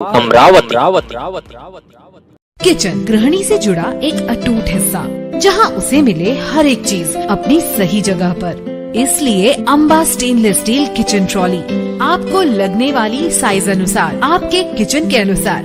Amravati. Kitchen गृहणी से जुड़ा एक अटूट हिस्सा, जहाँ उसे मिले हर एक चीज़ अपनी सही जगह पर। इसलिए Amba stainless steel kitchen trolley आपको लगने वाली साइज़ अनुसार, आपके किचन के अनुसार।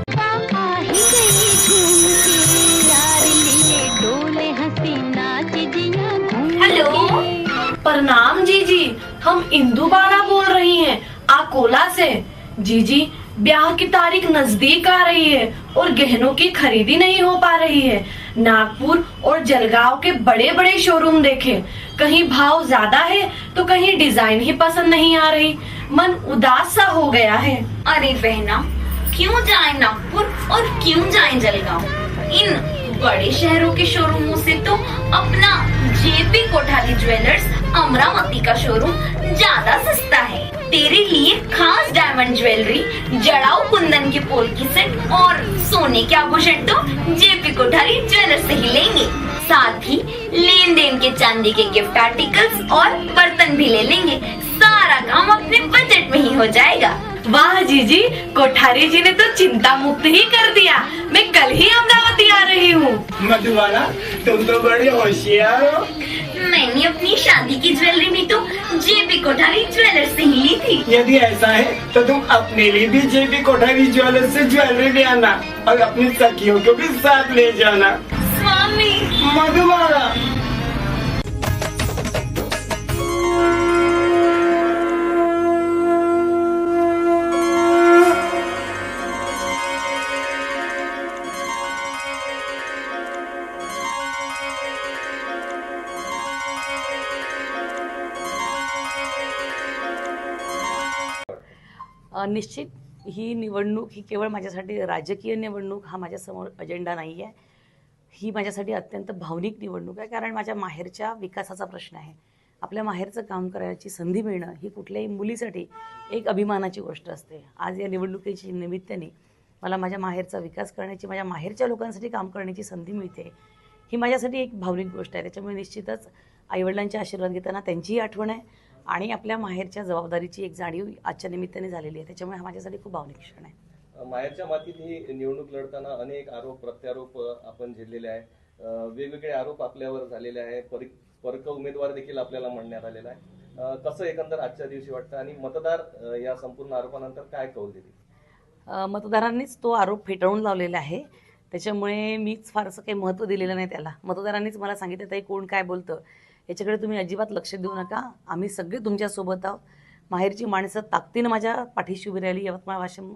हम इंदु बाला बोल रही हैं आकोला से। जी जी, ब्याह की तारीख नज़दीक आ रही है और गहनों की खरीदी नहीं हो पा रही है। नागपुर और जलगांव के बड़े बड़े शोरूम देखे। कहीं भाव ज़्यादा है तो कहीं डिज़ाइन ही पसंद नहीं आ रही। मन उदास सा हो गया है। अरे बहना, क्यों जाए नागपुर और क्यों जाए जलगांव? इन बड़े शहरों के शोरूमों से तो अपना जेपी कोठारी ज्वेलर्स अमरावती का शोरूम ज़्यादा सस्ता है। तेरे लिए खास डायमंड ज्वेलरी जड़ाऊ कुंदन के पोल की सेट और सोने के आभूषण तो जेपी कोठारी ज्वेलर्स से ही लेंगे। साथ ही लेन देन के चांदी के गिफ्ट आर्टिकल्स और बर्तन भी ले लेंगे। सारा काम अपने बजट में ही हो जाएगा। वाह जीजी, कोठारी जी ने तो चिंता मुक्त ही कर दिया। मैं कल ही अमरावती आ रही हूँ। मधुबाला, तुम तो बड़ी होशियार हो। मैंने अपनी शादी की ज्वेलरी भी तो जेबी कोठारी ज्वेलर से ही ली थी। यदि ऐसा है तो तुम अपने लिए भी जेबी कोठारी ज्वेलर से ज्वेलरी ले आना और अपनी सखियों को भी साथ ले जाना। स्वामी। मधुबाला निश्चित ही निवडणूक ही केवळ माझ्यासाठी राजकीय निवडणूक हा माझ्यासमोर अजेंडा नाही आहे ही माझ्यासाठी अत्यंत भावनिक निवडणूक आहे कारण माझ्या माहेरच्या विकासाचा प्रश्न आहे. आपल्या माहेरचं काम करायची संधी मिळणं ही कुठल्याही मुलीसाठी एक अभिमानाची गोष्ट असते. आज या निवडणुकीची निमित्ताने मला माझ्या माहेरचा विकास करण्याची माझ्या माहेरच्या लोकांसाठी काम करण्याची संधी मिळते. ही माझ्यासाठी एक भावनिक गोष्ट आहे. त्याच्यामुळे निश्चितच आईवडिलांचे आशीर्वाद घेताना त्यांचीही आठवण आहे. आणि आपल्या माहेरच्या जबाबदारीची एक जाणीव आजच्या निमित्ताने झालेली आहे. त्याच्यामुळे हा माझ्यासाठी खूप भावनिक क्षण आहे. माहेरच्या मातीत ही निवडणूक लढताना अनेक आरोप प्रत्यारोप आपण झेललेले आहे. वेगवेगळे आरोप आपल्यावर झालेले आहे. परि परक उमेदवार देखील आपल्याला म्हणण्यात आलेला आहे. कसं एकंदर आजच्या दिवशी वाटतं आणि मतदार या संपूर्ण आरोपानंतर काय कौल देतील? अ, मतदारांनीच तो आरोप फेटाळून लावलेला आहे. त्याच्यामुळे मीच फारसं काही महत्त्व दिलेलं नाही त्याला. मतदारांनीच मला सांगितलं ताई कोण काय बोलतं? याच्याकडे तुम्ही अजिबात लक्ष देऊ नका. आम्ही सगळे तुमच्यासोबत आहोत. माहेरची माणसं ताकदीनं माझ्या पाठीशी उभी राहिली. यवतमाळ वाशिम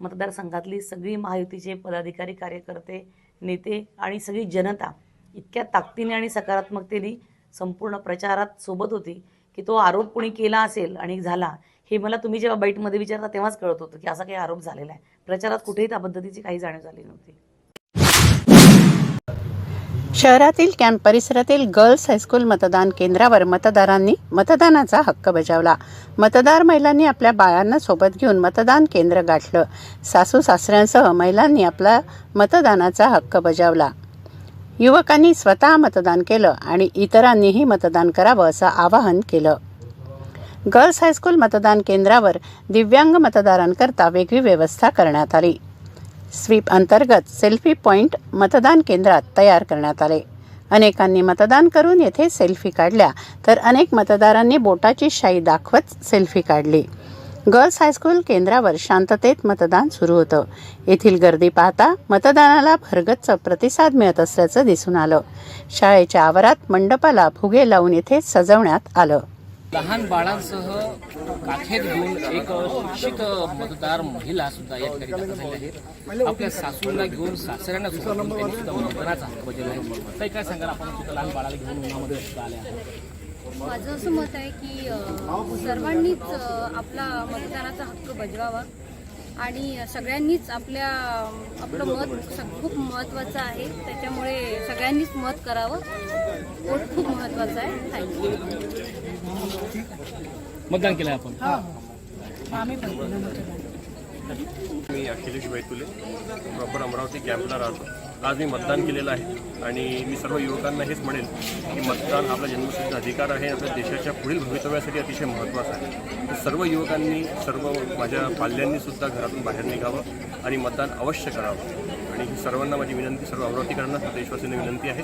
मतदारसंघातली सगळी महायुतीचे पदाधिकारी कार्यकर्ते नेते आणि सगळी जनता इतक्या ताकदीने आणि सकारात्मकतेने संपूर्ण प्रचारात सोबत होती की तो आरोप कोणी केला असेल आणि झाला हे मला तुम्ही जेव्हा बाईटमध्ये विचारता तेव्हाच कळत होतं की असा काही आरोप झालेला आहे. प्रचारात कुठेही त्या पद्धतीची काही जाणीव झाली नव्हती. शहरातील कॅम्प परिसरातील गर्ल्स हायस्कूल मतदान केंद्रावर मतदारांनी मतदानाचा हक्क बजावला. मतदार महिलांनी आपल्या बाळांना सोबत घेऊन मतदान केंद्र गाठलं. सासू सासऱ्यांसह महिलांनी आपला मतदानाचा हक्क बजावला. युवकांनी स्वतः मतदान केलं आणि इतरांनीही मतदान करावं असं आवाहन केलं. गर्ल्स हायस्कूल मतदान केंद्रावर दिव्यांग मतदारांकरता वेगळी व्यवस्था करण्यात आली. स्वीप अंतर्गत सेल्फी पॉईंट मतदान केंद्रात तयार करण्यात आले. अनेकांनी मतदान करून येथे सेल्फी काढल्या तर अनेक मतदारांनी बोटाची शाई दाखवत सेल्फी काढली. गर्ल्स हायस्कूल केंद्रावर शांततेत मतदान सुरू होतं. येथील गर्दी पाहता मतदानाला भरगच्च प्रतिसाद मिळत असल्याचं दिसून आलं. शाळेच्या आवारात मंडपाला फुगे लावून येथे सजवण्यात आलं. लहान बाळांसह काखेत घेऊन एक शिक्षित मतदार महिला सुद्धा या ठिकाणी दाखल झालेल्या आहेत आपल्या सासूला घेऊन सासऱ्यांना सुद्धा त्यांनी सुद्धा मतदानाचा हक्क बजावला आहे. काही काय सांगाल आपण सुद्धा लहान बाळाला घेऊन उन्हामध्ये सुद्धा आल्या माझं असं मत आहे की सर्वांनीच आपला मतदानाचा हक्क बजवावा. आणि सगळ्यांनीच आपल्या आपलं मत खूप महत्त्वाचं आहे. त्याच्यामुळे सगळ्यांनीच मत करावं. वोट खूप महत्त्वाचं आहे. थँक्यू मतदान केलंय आपण. मी अखिलेश बैतुले. प्रॉपर अमरावती कॅम्पला राहतो. आज मी मतदान केलेलं आहे आणि मी सर्व युवकांना हेच म्हणेल की मतदान आपला जन्मसिद्ध अधिकार आहे. आपल्या देशाच्या पुढील भवितव्यासाठी अतिशय महत्त्वाचं आहे. तर सर्व युवकांनी सर्व माझ्या पाल्यांनीसुद्धा घरातून बाहेर निघावं आणि मतदान अवश्य करावं. आणि ही सर्वांना माझी विनंती सर्व अमरावतीकरांना देशवासींना विनंती आहे.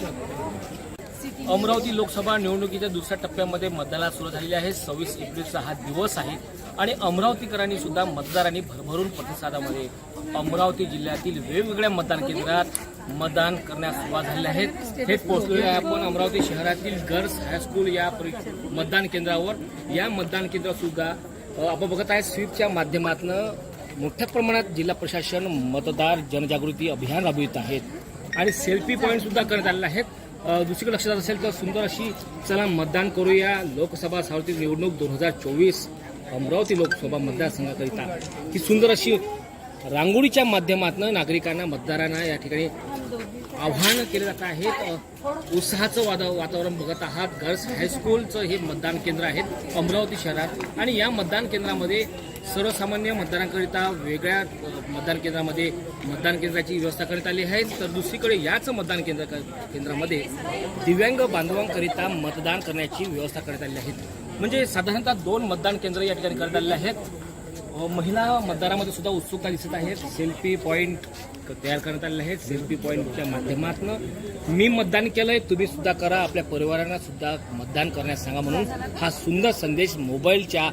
अमरावती लोकसभा निवडणुकीच्या दुसऱ्या टप्प्यामध्ये मतदानाला सुरू झालेली आहे. सव्वीस एप्रिलचा हा दिवस आहे आणि अमरावतीकरांनी सुद्धा मतदारांनी भरभरून प्रतिसादामध्ये अमरावती जिल्ह्यातील वेगवेगळ्या मतदान केंद्रात मतदान करण्यास सुरुवात झालेली आहे. हे पोहोचलेले आहे आपण अमरावती शहरातील गर्ल्स हायस्कूल या मतदान केंद्रावर. या मतदान केंद्रात सुद्धा आपण बघत आहे स्वीपच्या माध्यमातून मोठ्या प्रमाणात जिल्हा प्रशासन मतदार जनजागृती अभियान राबवित आहेत. आणि सेल्फी पॉईंट सुद्धा करण्यात आलेले आहेत. दुसरीकडे लक्षात असेल तर सुंदर अशी चला मतदान करूया. लोकसभा सार्वत्रिक निवडणूक दोन हजार चोवीस अमरावती लोकसभा मतदारसंघाकरिता. ही सुंदर अशी रांगोळीच्या माध्यमातून नागरिकांना मतदारांना या ठिकाणी आव्हानं केले जात आहेत उत्साहाचं वादा वातावरण बघत आहात. गर्ल्स हायस्कूलचं हे मतदान केंद्र आहे अमरावती शहरात. आणि या मतदान केंद्रामध्ये सर्वसामान्य मतदारांकरिता वेगळ्या मतदान केंद्रामध्ये मतदान केंद्राची व्यवस्था करण्यात आली आहे. तर दुसरीकडे याच मतदान केंद्र केंद्रामध्ये दिव्यांग बांधवांकरिता मतदान करण्याची व्यवस्था करण्यात आली आहे. म्हणजे साधारणतः दोन मतदान केंद्र या ठिकाणी करण्यात आलेली आहेत. महिला मतदारामध्ये सुद्धा उत्सुकता दिसत आहेत सेल्फी पॉईंट तयार करण्यात आलेले आहेत. सेल्फी पॉईंटच्या माध्यमातून मी मतदान केलंय तुम्ही सुद्धा करा. आपल्या परिवारांना सुद्धा मतदान करण्यास सांगा म्हणून हा सुंदर संदेश मोबाईलच्या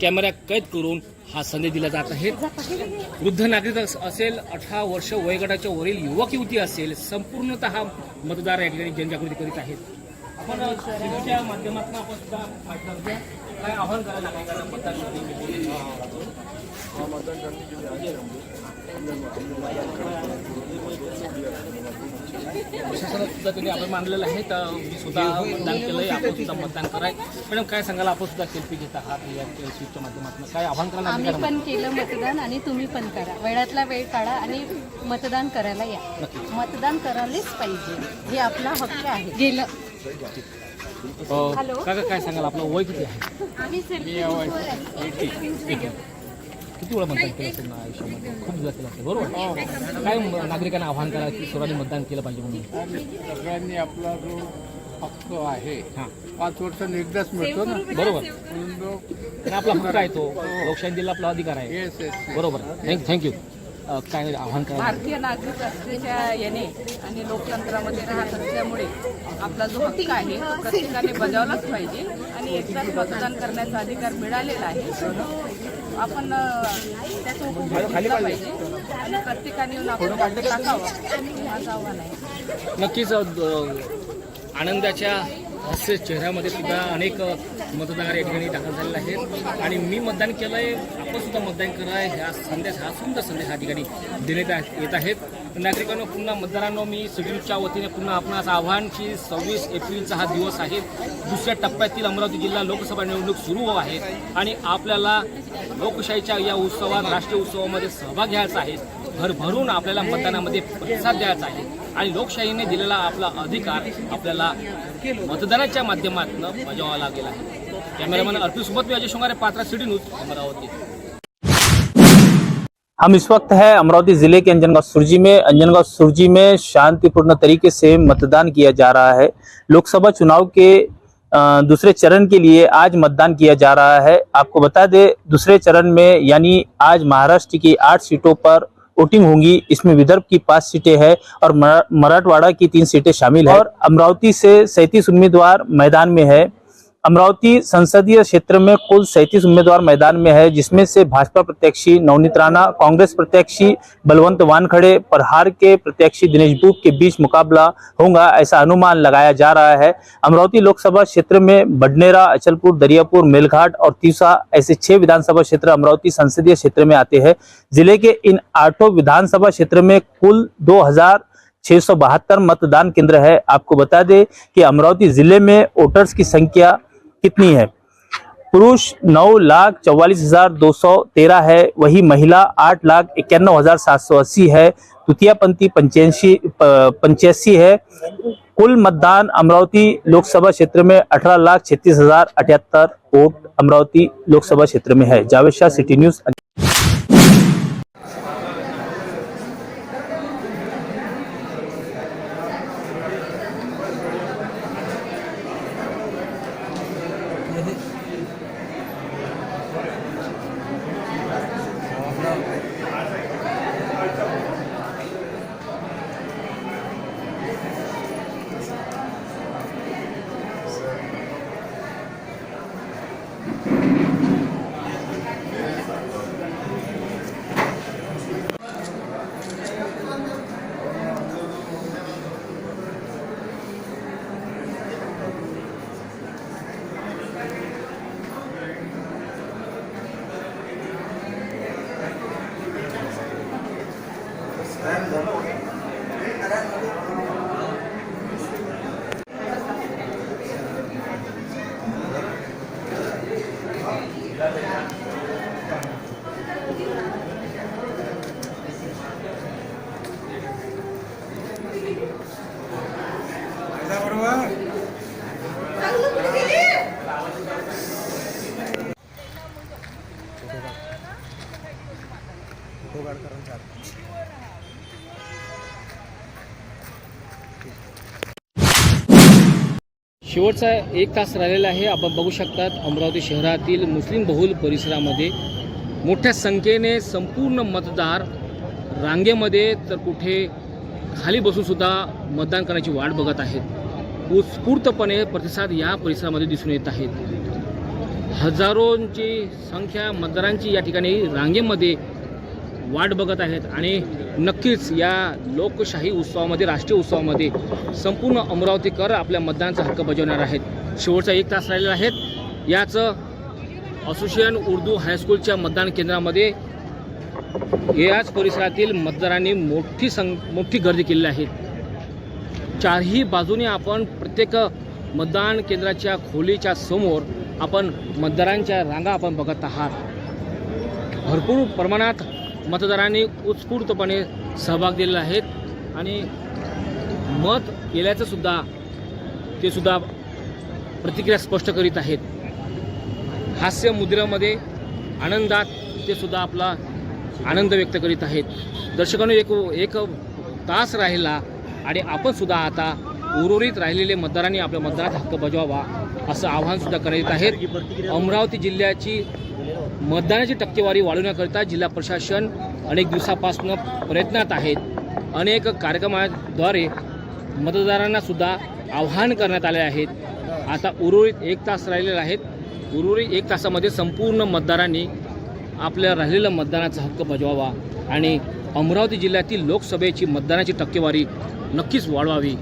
कॅमेऱ्या कैद करून हा संदेश दिला जात आहे. वृद्ध नागरिक असेल अठरा वर्ष वयोगटाच्या वरील युवक युवती असेल संपूर्णतः मतदार या ठिकाणी जनजागृती करीत आहेत. आपण माध्यमातून आपण सुद्धा काय आव्हान करायला सुद्धा त्यांनी आपण मांडलेलं आहे. तर मी सुद्धा मतदान केलंय. आपण सुद्धा मतदान कराय मॅडम काय सांगाल? आपण सुद्धा सेल्फी घेत आहात या स्विचच्या माध्यमातून. काय आव्हान करायला आम्ही? पण केलं मतदान आणि तुम्ही पण करा. वेळातला वेळ काढा आणि मतदान करायला या. मतदान करायलाच पाहिजे. हे आपला हक्क आहे. गेलं. अ, काका काय सांगाल? आपलं वय किती आहे? किती वेळा मतदान केलं असेल ना आयुष्यामध्ये? खूप वेळा केलं असेल बरोबर? काय म- नागरिकांना आव्हान करा की सर्वांनी मतदान केलं पाहिजे म्हणून? सगळ्यांनी आपला जो हक्क आहे हां. पाच वर्ष एकदाच मिळतो ना? बरोबर. म्हणून जो आणि आपला हक्क आहे तो. लोकशाही दिला आपला अधिकार आहे. येस येस बरोबर. थँक थँक्यू काय आव्हान करा भारतीय नागरिक असल्याच्या याने आणि लोकतंत्रामध्ये राहत असल्यामुळे आपला जो हक्क आहे तो प्रत्येकाने बजावलाच पाहिजे आणि एकदाच मतदान करण्याचा अधिकार मिळालेला आहे आपण अ, त्याचा उपभोग घेतला पाहिजे आणि प्रत्येकाने येऊन आपण टाकावं माझं आव्हान आहे. नक्कीच अ, द- आनंदाच्या हास्य चेहऱ्यामध्ये सुद्धा अनेक अ, मतदार या ठिकाणी दाखल झालेले आहेत. आणि मी मतदान केलंय आपण सुद्धा मतदान कराय ह्या संदेश हा सुंदर संदेश या ठिकाणी देण्यात येत आहेत. नागरिकांनो पुन्हा मतदारांनो मी सिव्हिलच्या वतीने पुन्हा आपणास आव्हान की सव्वीस एप्रिलचा हा दिवस आहे. दुसऱ्या टप्प्यातील अमरावती जिल्हा लोकसभा निवडणूक सुरू आहे आणि आपल्याला लोकशाहीच्या या उत्सवात राष्ट्रीय उत्सवामध्ये सहभाग घ्यायचा आहे. भरभरून आपल्याला मतदानामध्ये प्रतिसाद द्यायचा आहे. आणि लोकशाहीने दिलेला आपला अधिकार आपल्याला मतदानाच्या माध्यमातून बजावावा लागेल आहे. हम इस वक्त है अमरावती ज़िले के अंजनगांव सुरजी में। अंजनगांव सुरजी में शांतिपूर्ण तरीके से मतदान किया जा रहा है। लोकसभा चुनाव के दूसरे चरण के लिए आज मतदान किया जा रहा है। आपको बता दें, दूसरे चरण में यानी आज महाराष्ट्र की आठ सीटों पर वोटिंग होंगी। इसमें विदर्भ की पाँच सीटें हैं और मराठवाड़ा की तीन सीटें शामिल है। और अमरावती से सैंतीस उम्मीदवार मैदान में है। अमरावती संसदीय क्षेत्र में कुल सैंतीस उम्मीदवार मैदान में है, जिसमें से भाजपा प्रत्याशी नवनीत राणा, कांग्रेस प्रत्याशी बलवंत वानखड़े, प्रहार के प्रत्याशी दिनेश बुक के बीच मुकाबला होगा ऐसा अनुमान लगाया जा रहा है। अमरावती लोकसभा क्षेत्र में बडनेरा, अचलपुर, दरियापुर, मेलघाट और तीसा ऐसे छह विधानसभा क्षेत्र अमरावती संसदीय क्षेत्र में आते हैं। ज़िले के इन आठों विधानसभा क्षेत्र में कुल दो हज़ार छह सौ बहत्तर मतदान केंद्र है। आपको बता दें कि अमरावती ज़िले में वोटर्स की संख्या कितनी है? पुरुष नौ लाख चौवालीस हज़ार दो सौ तेरह है, वही महिला आठ लाख इक्यानवे हज़ार सात सौ अस्सी है तृतीय पंथी पंचासी पंचासी है। कुल मतदान अमरावती लोकसभा क्षेत्र में अठारह लाख छत्तीस हज़ार अठहत्तर वोट अमरावती लोकसभा क्षेत्र में है। जावेद शाह, सिटी न्यूज़ शेवटचा एक तास राहिलेला आहे. आपण बघू शकतात अमरावती शहरातील मुस्लिम बहुल परिसरामध्ये मोठ्या संख्येने संपूर्ण मतदार रांगेमध्ये तर कुठे खाली बसूनसुद्धा मतदान करण्याची वाट बघत आहेत. उत्स्फूर्तपणे प्रतिसाद या परिसरामध्ये दिसून येत आहेत. हजारोंची संख्या मतदारांची या ठिकाणी रांगेमध्ये वाट बघत आहेत आणि नक्कीच या लोकशाही उत्सवामध्ये राष्ट्रीय उत्सवामध्ये संपूर्ण अमरावतीकर आपल्या मतदानाचा हक्क बजावणार आहेत. शेवटचा एक तास राहिलेला आहेत याचं असोसिएशन उर्दू हायस्कूलच्या मतदान केंद्रामध्ये याच परिसरातील मतदारांनी मोठी सं मोठी गर्दी केलेली आहे. चारही बाजूने आपण प्रत्येक मतदान केंद्राच्या खोलीच्या समोर आपण मतदारांच्या रांगा आपण बघत आहात. भरपूर प्रमाणात मतदारांनी उत्स्फूर्तपणे सहभाग दिलेला आहेत आणि मत केल्याचं सुद्धा ते सुद्धा प्रतिक्रिया स्पष्ट करीत आहेत. हास्य मुद्रेमध्ये आनंदात ते सुद्धा आपला आनंद व्यक्त करीत आहेत. दर्शकांनी एक एक तास राहिला आणि आपण सुद्धा आता उर्वरित राहिलेले मतदारांनी आपल्या मतदारात हक्क बजावा असं आवाहनसुद्धा सुद्धा आहेत. अमरावती जिल्ह्याची मतदानाची टक्केवारी वाढवण्याकरिता जिल्हा प्रशासन अनेक दिवसापासून प्रयत्नात आहेत. अनेक कार्यक्रमाद्वारे मतदारांना सुद्धा आव्हान करण्यात आले आहेत. आता उर्वरित एक तास राहिलेले आहेत उर्वरित एक तासामध्ये संपूर्ण मतदारांनी आपल्या राहिलेलं मतदानाचा हक्क बजवावा आणि अमरावती जिल्ह्यातील लोकसभेची मतदानाची टक्केवारी नक्कीच वाढवावी.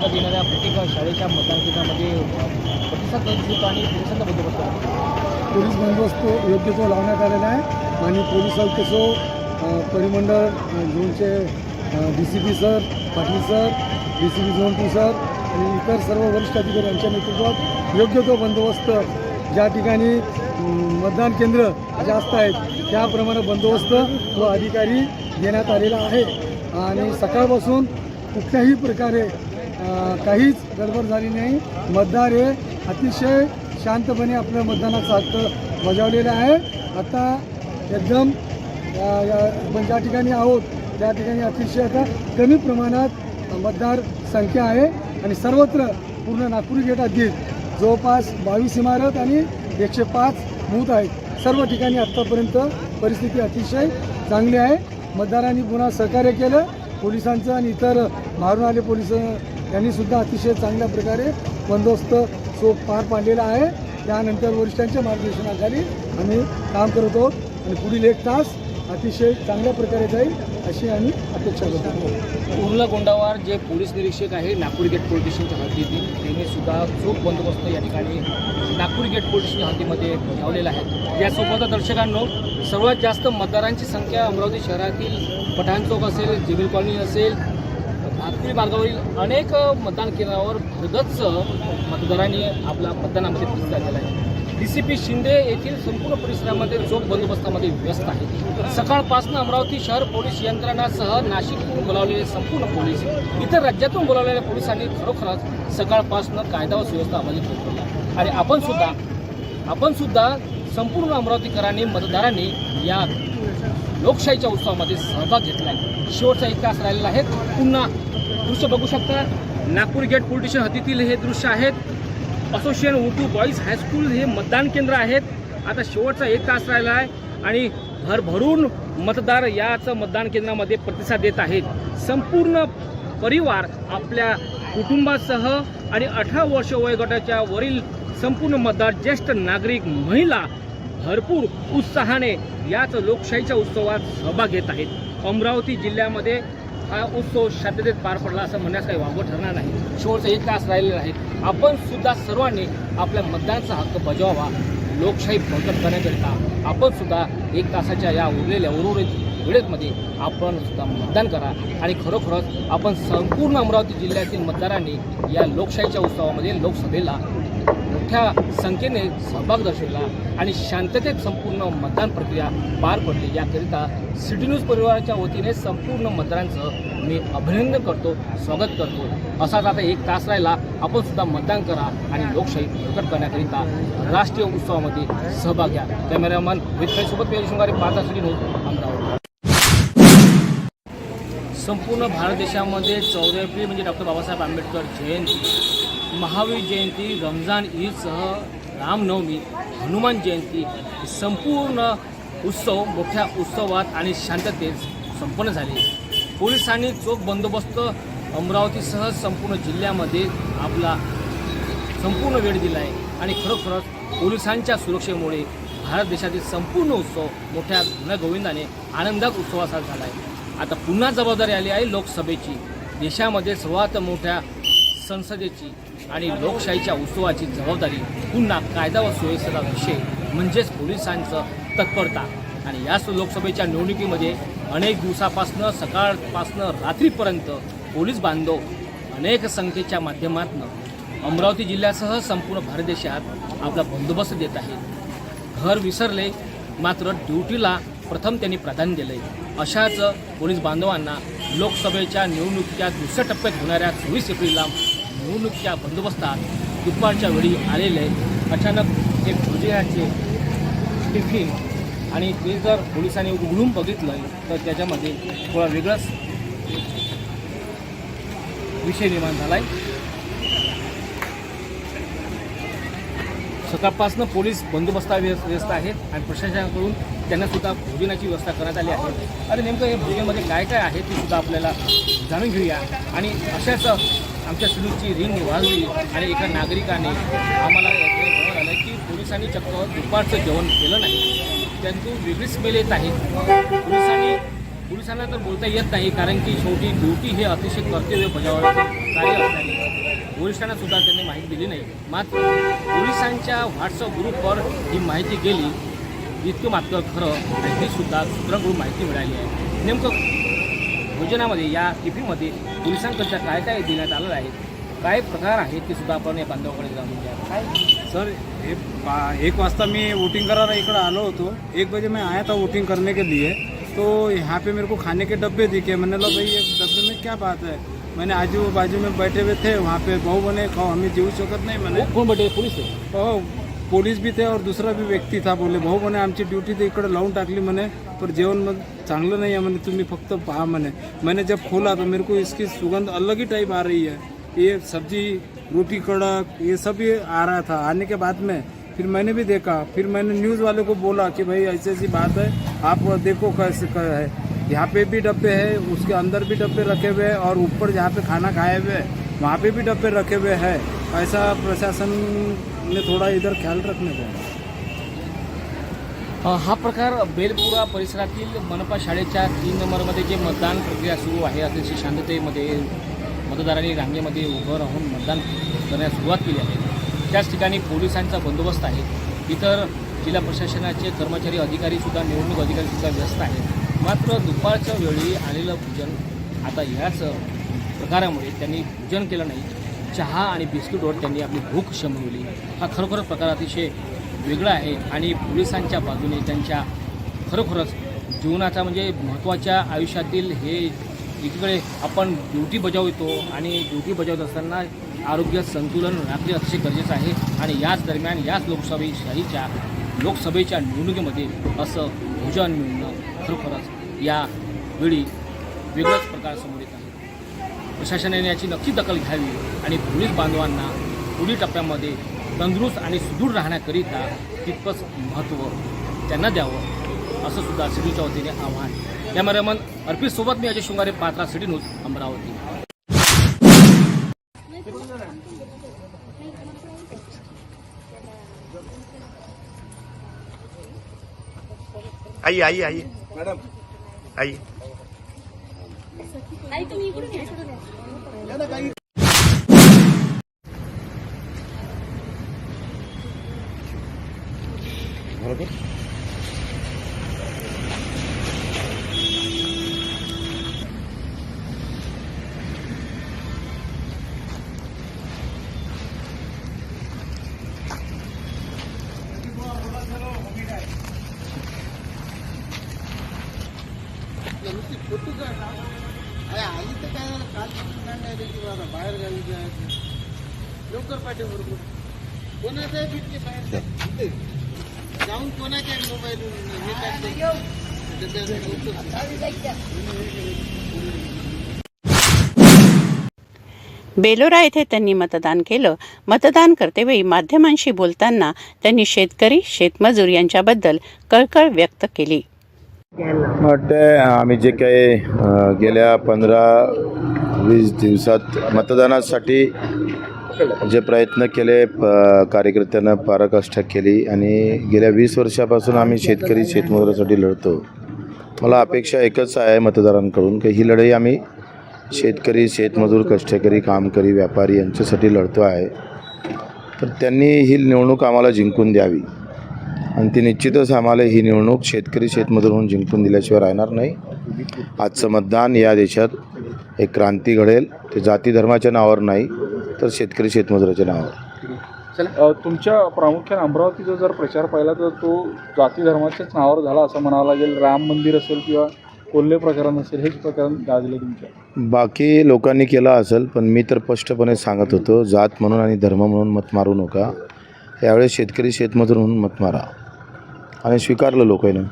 देणाऱ्या प्रत्येक शाळेच्या मतदानकेंद्रामध्ये प्रतिसाद दिसतो आणि पोलिसांचा बंदोबस्त पोलीस बंदोबस्त योग्य तो लावण्यात आलेला आहे आणि पोलीस आयुक्त परिमंडळ झोनचे D C P sir Patil sir D C P zone two sir आणि इतर सर्व वरिष्ठ अधिकारी यांच्या नेतृत्वात योग्य तो बंदोबस्त ज्या ठिकाणी मतदान केंद्र जास्त आहेत त्याप्रमाणे बंदोबस्त व अधिकारी देण्यात आलेला आहे. आणि सकाळपासून कुठल्याही प्रकारे काहीच गडबड झाली नाही. मतदार हे अतिशय शांतपणे आपलं मतदानाचा हक्क बजावलेला आहे. आता एकदम आपण ज्या ठिकाणी आहोत त्या ठिकाणी अतिशय आता कमी प्रमाणात मतदार संख्या आहे. आणि सर्वत्र पूर्ण नागपूर गेट अगदी जवळपास बावीस इमारत आणि एकशे पाच बूथ आहेत. सर्व ठिकाणी आत्तापर्यंत परिस्थिती अतिशय चांगली आहे. मतदारांनी पुन्हा सहकार्य केलं. पोलिसांचं आणि इतर बाहेरून आले पोलीस यांनी सुद्धा अतिशय चांगल्या प्रकारे बंदोबस्त चोख पार पाडलेला आहे. त्यानंतर वरिष्ठांच्या मार्गदर्शनाखाली आम्ही काम करत आहोत आणि पुढील एक तास अतिशय चांगल्या प्रकारे जाईल अशी आम्ही अपेक्षा करतो. उर्ला गोंडावार जे पोलीस निरीक्षक आहे नागपूर गेट पोलीस स्टेशनच्या हद्दीतील त्यांनी सुद्धा चोख बंदोबस्त या ठिकाणी नागपूर गेट पोलीस स्टेशन हद्दीमध्ये लावलेला आहे. यासोबत दर्शकांनो सर्वात जास्त मतदारांची संख्या अमरावती शहरातील पठाण चौक असेल जिबिल कॉलनी असेल भातकुली मार्गावरील अनेक मतदान केंद्रावर भरगच मतदारांनी आपला मतदानामध्ये प्रतिसाद दिला आहे. डी सी पी शिंदे येथील संपूर्ण परिसरामध्ये चोख बंदोबस्तामध्ये व्यस्त आहे. सकाळपासून अमरावती शहर पोलीस यंत्रणासह नाशिकहून बोलावलेले संपूर्ण पोलीस इतर राज्यातून बोलावलेल्या पोलिसांनी खरोखरच सकाळपासून कायदा व सुव्यवस्था अमली ठेवली आणि आपण सुद्धा आपण सुद्धा संपूर्ण अमरावतीकरांनी मतदारांनी या लोकशाहीच्या उत्सवामध्ये सहभाग घेतला आहे शेवटचा इतिहास राहिलेला आहे. पुन्हा दृश्य बघू शकता. नागपूर गेट पोलीस स्टेशन हद्दीतील हे दृश्य आहेत. असोसिएशन उर्दू बॉईज हायस्कूल हे मतदान केंद्र आहेत. आता शेवटचा एक तास राहिला आहे आणि भरभरून मतदार याच मतदान केंद्रामध्ये प्रतिसाद देत आहेत. संपूर्ण परिवार आपल्या कुटुंबासह आणि अठरा वर्ष वयोगटाच्या वरील संपूर्ण मतदार ज्येष्ठ नागरिक महिला भरपूर उत्साहाने याच लोकशाहीच्या उत्सवात सहभाग घेत आहेत. अमरावती जिल्ह्यामध्ये हा उत्सव शांततेत पार पडला असं म्हणण्यास काही वावगं ठरणार नाही. शेवटचा एक तास राहिलेला आहे. आपण सुद्धा सर्वांनी आपल्या मतदानाचा हक्क बजावावा. लोकशाही बळकट करण्याकरिता आपण सुद्धा एक तासाच्या या उरलेल्या उर्वरित वेळेमध्ये आपण सुद्धा मतदान करा. आणि खरोखरच आपण संपूर्ण अमरावती जिल्ह्यातील मतदारांनी या लोकशाहीच्या उत्सवामध्ये लोकसभेला मोठ्या संख्येने सहभाग दर्शविला आणि शांततेत संपूर्ण मतदान प्रक्रिया पार पडली. याकरिता सिटी न्यूज परिवाराच्या वतीने संपूर्ण मतदारांचं मी अभिनंदन करतो स्वागत करतो. असाच आता एक तास राहिला आपण सुद्धा मतदान करा आणि लोकशाही प्रकट करण्याकरिता राष्ट्रीय उत्सवामध्ये सहभाग घ्या. कॅमेरामन सोबत शृंगारी पाहता सिटी न्यूज अमरावती संपूर्ण भारत देशामध्ये चौदा एप्रिल म्हणजे डॉक्टर बाबासाहेब आंबेडकर जयंती महावीर जयंती रमजान ईदसह रामनवमी हनुमान जयंती संपूर्ण उत्सव मोठ्या उत्सवात आणि शांततेत संपन्न झाले. पोलिसांनी चोख बंदोबस्त अमरावतीसह संपूर्ण जिल्ह्यामध्ये आपला संपूर्ण वेळ दिला आहे आणि खरोखरच पोलिसांच्या सुरक्षेमुळे भारत देशातील संपूर्ण उत्सव मोठ्या गुण्यागोविंदाने आनंदात उत्सवाचा झाला आहे आता पुन्हा जबाबदारी आली आहे लोकसभेची. देशामध्ये सर्वात मोठ्या संसदेची आणि लोकशाहीच्या उत्सवाची जबाबदारी पुन्हा कायदा व सुव्यवस्थेचा विषय म्हणजेच पोलिसांचं तत्परता. आणि याच लोकसभेच्या निवडणुकीमध्ये अनेक दिवसापासनं सकाळपासनं रात्रीपर्यंत पोलीस बांधव अनेक संख्येच्या माध्यमातून अमरावती जिल्ह्यासह संपूर्ण भारत देशात आपला बंदोबस्त देत आहेत. घर विसरले मात्र ड्युटीला प्रथम त्यांनी प्राधान्य दिले अशाच पोलीस बांधवांना लोकसभेच्या निवडणुकीच्या दुसऱ्या टप्प्यात होणाऱ्या चोवीस एप्रिलला निवडणुकीच्या बंदोबस्तात दुपारच्या वेळी आलेले अचानक एक भुजियाचे टिफिन आणि ते जर पोलिसांनी उघडून बघितलं तर त्याच्यामध्ये थोडा वेगळाच विषय निर्माण झाला आहे सकाळपासून पोलीस बंदोबस्ता व्यस्त व्यस्त आहेत आणि प्रशासनाकडून त्यांना सुद्धा भोजनाची व्यवस्था करण्यात आली आहे. आणि नेमकं या भोजनामध्ये काय काय आहे ते सुद्धा आपल्याला जाणून घेऊया. आणि अशाच आमच्या सुलूची रिंग वाजली आणि एका नागरिकाने आम्हाला याकडे आलं की पोलिसांनी चक्क दुपारचं जेवण केलं नाही. त्यांतून वेगळी स्मेल येत आहे. पोलिसांनी पोलिसांना तर बोलता येत नाही कारण की शेवटी ड्युटी हे अतिशय कर्तव्य बजावण्याचे कार्य असल्याने पोलिसांना सुद्धा त्यांनी माहिती दिली नाही. मात्र पोलिसांच्या व्हॉट्सअप ग्रुपवर ही माहिती गेली इतकं मात्र खरं आणि ही सुद्धा सूत्रांकडून माहिती मिळाली आहे. नेमकं भोजनामध्ये या टिफिनमध्ये पोलिसांकडच्या काय काय देण्यात आलेलं आहे? काय प्रकार आहेत ते सुद्धा आपण या बांधवाकडे जाणून घ्या. काय सर ये पा- एक वाजता मैं वोटिंग करा रहा इकड़ा आलो तो एक बजे मैं आया था वोटिंग करने के लिए. तो यहाँ पे मेरे को खाने के डब्बे दिखे. मैंने बोला भाई ये डब्बे में क्या बात है? मैंने आजू बाजू में बैठे हुए थे. वहाँ पे भाऊ बने खाओ हमें जीव शकत नहीं मैंने कोण बैठे? पुलिस हो? पोलीस बी थे और दुसरा भी व्यक्ती था बोले, भाऊ म्हणे, आमची ड्युटी तर इकडे लावून टाकली म्हणे, पर जेवण मग चांगलं नाही आहे म्हणे, तुम्ही फक्त पहा म्हणे. मैंने जब खोला तो मेरे को इसकी सुगंध अलग ही टाइप आ रही है। ये सब्ज़ी, रोटी कड़क, ये सब ये आ रहा था। आने के बाद में फिर मैंने भी देखा। फिर मैंने न्यूज़ वाले को बोला कि, भाई, ऐसी ऐसी बात है, आप देखो कैसे है। यहाँ पे भी डब्बे हैं, उसके अंदर भी डब्बे रखे हुए हैं और ऊपर जहाँ पे खाना खाए हुए हैं, वहाँ पे भी डब्बे रखे हुए हैं। ऐसा प्रशासन अपने थोड़ा इधर ख्याल रखने को। हा प्रकार बेलपुरा परिसरातील मनपा शाळेच्या तीन नंबरमध्ये जे मतदान प्रक्रिया सुरू आहे अतिशय शांततेमध्ये मतदारांनी रांगेमध्ये उभं राहून मतदान करण्यास सुरुवात केली आहे. त्याच ठिकाणी पोलिसांचा बंदोबस्त आहे. इतर जिल्हा प्रशासनाचे कर्मचारी अधिकारीसुद्धा निवडणूक अधिकारीसुद्धा व्यस्त आहेत. मात्र दुपारच्या वेळी आलेलं पूजन आता याच प्रकारामुळे त्यांनी पूजन केलं नाही. चहा आणि बिस्किटवर त्यांनी आपली भूक शमवली. हा खरोखर प्रकार अतिशय वेगळा आहे आणि पोलिसांच्या बाजूने त्यांच्या खरोखरच जीवनाचा म्हणजे महत्त्वाच्या आयुष्यातील हे एकीकडे आपण ड्युटी बजावतो आणि ड्युटी बजावत असताना आरोग्य संतुलन राखणे अतिशय गरजेचं आहे आणि याच दरम्यान याच लोकसभेशाहीच्या लोकसभेच्या निवडणुकीमध्ये असं भोजन मिळणं खरोखरच या वेळी वेगळाच प्रकार समोर प्रशासनाने याची नक्की दखल घ्यावी आणि पोलीस बांधवांना पुढील टप्प्यामध्ये तंदुरुस्त आणि सुदृढ राहण्याकरिता तितकंच महत्त्व त्यांना द्यावं असं सुद्धा सिडूच्या वतीने आव्हान. कॅमेरामन अर्पित सोबत मी अजय शृंगारे पात्रा सिटी न्यूज अमरावती. आइए आइए आइए मैडम. তাই ভালো করে? बेलोरा येथे त्यांनी मतदान केलं. मतदान करतेवेळी माध्यमांशी बोलताना त्यांनी शेतकरी शेतमजूर यांच्याबद्दल कळकळ व्यक्त केली. वाटते आम्ही जे काही गेल्या पंधरा वीस दिवसात मतदानासाठी जे प्रयत्न केले प- कार्यकर्त्यांना पारकाष्ठा केली आणि गेल्या वीस वर्षापासून आम्ही शेतकरी शेतमजुरासाठी लढतो. मला अपेक्षा एकच आहे मतदारांकडून की ही लढाई आम्ही शेतकरी शेतमजूर कष्टकरी कामकरी व्यापारी यांच्यासाठी लढतो आहे. तर त्यांनी ही निवडणूक आम्हाला जिंकून द्यावी. आणि ती निश्चितच आम्हाला ही निवडणूक शेतकरी शेतमजूर म्हणून जिंकून दिल्याशिवाय राहणार नाही. आजचं मतदान या देशात एक क्रांती घडेल. ते जाती धर्माच्या नावावर नाही तर शेतकरी शेतमजुराच्या नावावर. तुमच्या प्रामुख्याने अमरावतीचा जर प्रचार पाहिला तर तो जाती धर्माच्याच नावावर झाला असं म्हणावं लागेल. राम मंदिर असेल किंवा कोल्हे प्रकरण असेल हेच प्रकरण गाजले तुमच्या. बाकी लोकांनी केलं असेल पण मी तर स्पष्टपणे सांगत होतो जात म्हणून आणि धर्म म्हणून मत मारू नका. यावेळेस शेतकरी शेतमजूर म्हणून मत मारा. आणि स्वीकारलं लोकांनी.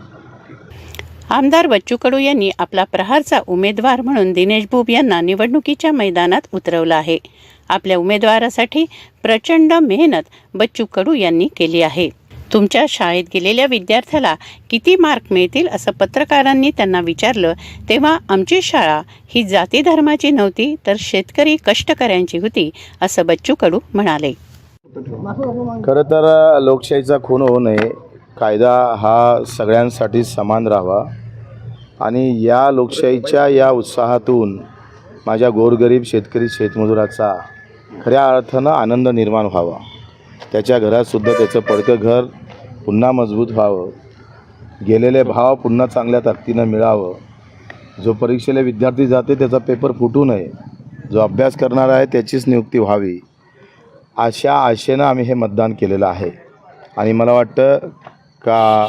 आमदार बच्चू कडू यांनी आपला प्रहारचा उमेदवार म्हणून दिनेश बुब यांना निवडणुकीच्या मैदानात उतरवलं आहे. आपल्या उमेदवारासाठी प्रचंड मेहनत बच्चू कडू यांनी केली आहे. तुमच्या शाळेत गेलेल्या विद्यार्थ्याला किती मार्क मिळतील असं पत्रकारांनी त्यांना विचारलं तेव्हा आमची शाळा ही जाती धर्माची नव्हती तर शेतकरी कष्टकऱ्यांची होती असं बच्चू कडू म्हणाले. खरं तर लोकशाहीचा खून होऊ नये. कायदा हा सगळ्यांसाठी समान राहावा. आणि या लोकशाहीच्या या उत्साहातून माझ्या गोरगरीब शेतकरी शेतमजुराचा खऱ्या अर्थानं आनंद निर्माण व्हावा. त्याच्या घरातसुद्धा त्याचं पडकं घर पुन्हा मजबूत व्हावं. गेलेले भाव पुन्हा चांगल्या ताकदीनं मिळावं. जो परीक्षेला विद्यार्थी जाते त्याचा पेपर फुटू नये. जो अभ्यास करणार आहे त्याचीच नियुक्ती व्हावी. अशा आशेनं आम्ही हे मतदान केलेलं आहे. आणि मला वाटतं का